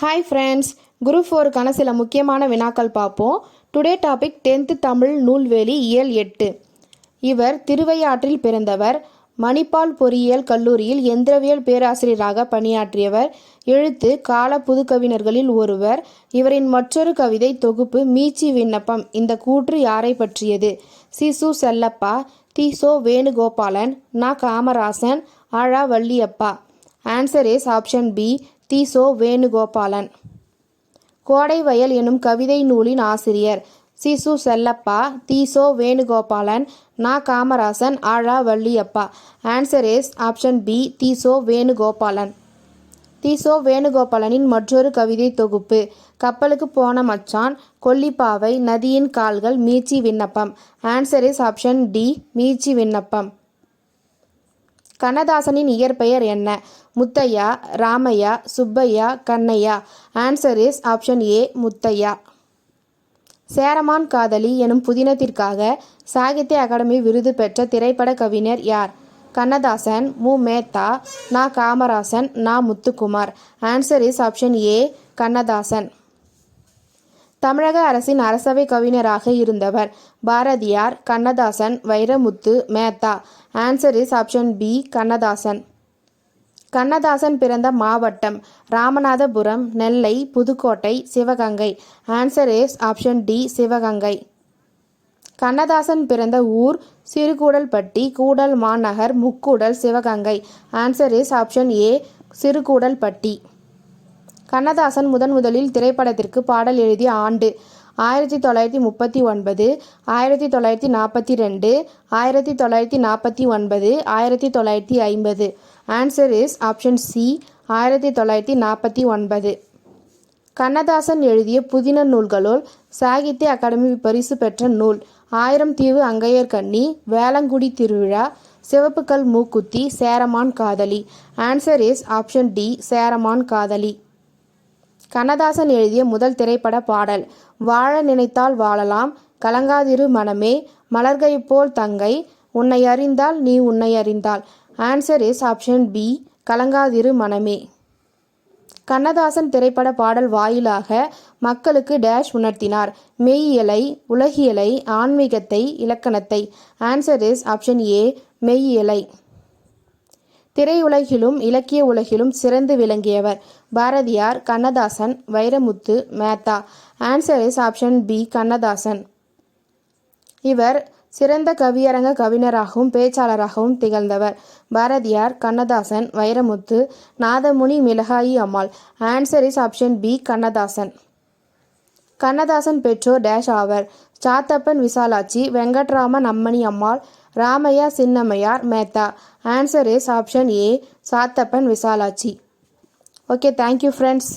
Hi friends group ஃபோருக்கான சில முக்கியமான வினாக்கள் பார்ப்போம். டுடே டாபிக் டென்த்து தமிழ் நூல்வேலி இயல் எட்டு. இவர் திருவையாற்றில் பிறந்தவர். மணிப்பால் பொறியியல் கல்லூரியில் எந்திரவியல் பேராசிரியராக பணியாற்றியவர். எழுத்து கால புதுக்கவிஞர்களில் ஒருவர். இவரின் மற்றொரு கவிதை தொகுப்பு மீச்சி விண்ணப்பம். இந்த கூற்று யாரை பற்றியது? சிசு செல்லப்பா திசோ வேணுகோபாலன் நா. Kamarasan Azha Valliappa. Answer is option B தீசோ Venugopalan. கோடை வயல் எனும் கவிதை நூலின் ஆசிரியர் சிசு செல்லப்பா தீசோ வேணுகோபாலன் நா. Kamarasan Azha Valliappa. Answer is option B தீசோ Venugopalan. தீசோ வேணுகோபாலனின் மற்றொரு கவிதை தொகுப்பு கப்பலுக்கு போன மச்சான் கொல்லிப்பாவை நதியின் கால்கள் மீச்சி விண்ணப்பம். ஆன்சர் இஸ் ஆப்ஷன் டி மீச்சி விண்ணப்பம். கண்ணதாசனின் இயற்பெயர் என்ன? Muthaiya Ramaiya Subbaiya Kannaiya? Answer is option A Muthaiya. Cheraman Kadhali எனும் புதினத்திற்காக சாகித்ய அகாடமி விருது பெற்ற திரைப்பட கவிஞர் யார்? கண்ணதாசன் மு. மேத்தா நா. காமராசன் நா. Muthukumar. Answer is option A Kannadasan. தமிழக அரசின் அரசவை கவிஞராக இருந்தவர் Bharathiyar Kannadasan Vairamuthu Metha. Answer is option B Kannadasan. Kannadasan பிறந்த மாவட்டம் Ramanathapuram Nellai Pudukkottai Sivaganga. Answer is option D Sivaganga. Kannadasan பிறந்த ஊர் சிறுகூடல்பட்டி கூடல் மாநகர் Mukkudal Sivaganga. Answer is option A Sirukudalpatti. Kannadasan முதன் முதலில் திரைப்படத்திற்கு பாடல் எழுதிய ஆண்டு ஆயிரத்தி தொள்ளாயிரத்தி முப்பத்தி ஒன்பது ஆயிரத்தி தொள்ளாயிரத்தி நாற்பத்தி ரெண்டு ஆயிரத்தி தொள்ளாயிரத்தி நாற்பத்தி ஒன்பது ஆயிரத்தி தொள்ளாயிரத்தி ஐம்பது. ஆன்சர் இஸ் ஆப்ஷன் சி ஆயிரத்தி தொள்ளாயிரத்தி நாற்பத்தி ஒன்பது. கண்ணதாசன் எழுதிய புதின நூல்களுள் சாகித்ய அகாடமி பரிசு பெற்ற நூல் ஆயிரம் தீவு அங்கையர் கண்ணி வேளங்குடி திருவிழா Sivappukkal Mookkuthi Cheraman Kadhali. Answer is option D Cheraman Kadhali. Kannadasan எழுதிய முதல் திரைப்பட பாடல் வாழ நினைத்தால் வாழலாம் கலங்காதிரு மனமே மலர்கை போல் தங்கை உன்னை அறிந்தால் நீ உன்னை அறிந்தால் ஆன்சர் இஸ் ஆப்ஷன் பி கலங்காதிரு மனமே. கண்ணதாசன் திரைப்பட பாடல் வாயிலாக மக்களுக்கு டேஷ் உணர்த்தினார். மெய்யியலை உலகியலை ஆன்மீகத்தை இலக்கணத்தை ஆன்சர் இஸ் ஆப்ஷன் ஏ மெய்யியலை திரையுலகிலும் இலக்கிய உலகிலும் சிறந்து விளங்கியவர். Bharathiyar Kannadasan Vairamuthu Metha. Answer is option B Kannadasan. இவர் சிறந்த கவியரங்க கவிஞராகவும் பேச்சாளராகவும் திகழ்ந்தவர். பாரதியார் கண்ணதாசன் வைரமுத்து நாதமுனி மிளகாயி அம்மாள். Answer is option B Kannadasan. Kannadasan பெற்றோர் டேஷ் ஆவர். Sathappan Visalakshi Venkatraman Ammani Ammal. Ramaiya Chinnammaiyar Metha. Answer is option A Sathappan Visalakshi. Okay thank you friends